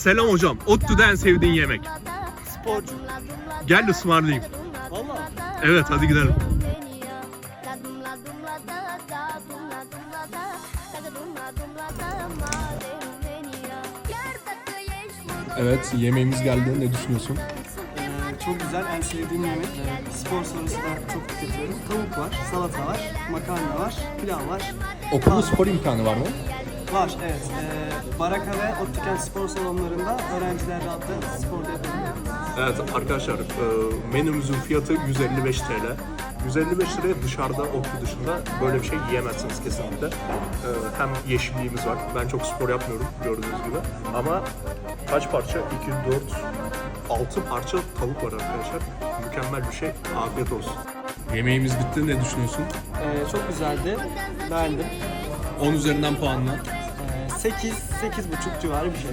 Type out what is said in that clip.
Selam hocam. ODTÜ'de en sevdiğin yemek. Sporcu. Gel ısmarlayayım. Valla. Evet hadi gidelim. Evet yemeğimiz geldi. Ne düşünüyorsun? Ee, çok güzel, en sevdiğim yemek. Spor sonrası da çok tüketiyorum. Tavuk var, salata var, makarna var, pilav var. Okulda spor imkanı var mı? Var, evet. Ee, Baraka ve Optiken spor salonlarında öğrenciler rahatlıkla spor da yapabiliyor. Evet arkadaşlar e, menümüzün fiyatı 155 TL. 155 liraya dışarıda ODTÜ dışında böyle bir şey yiyemezsiniz kesinlikle. E, Hem yeşilliğimiz var. Ben çok spor yapmıyorum gördüğünüz gibi. Ama kaç parça? 2, 4, 6 parça tavuk var arkadaşlar. Mükemmel bir şey. Afiyet olsun. Yemeğimiz bitti. Ne düşünüyorsun? Ee, çok güzeldi, beğendim. 10 üzerinden puanla. Ee, 8, 8,5 civarı bir şey.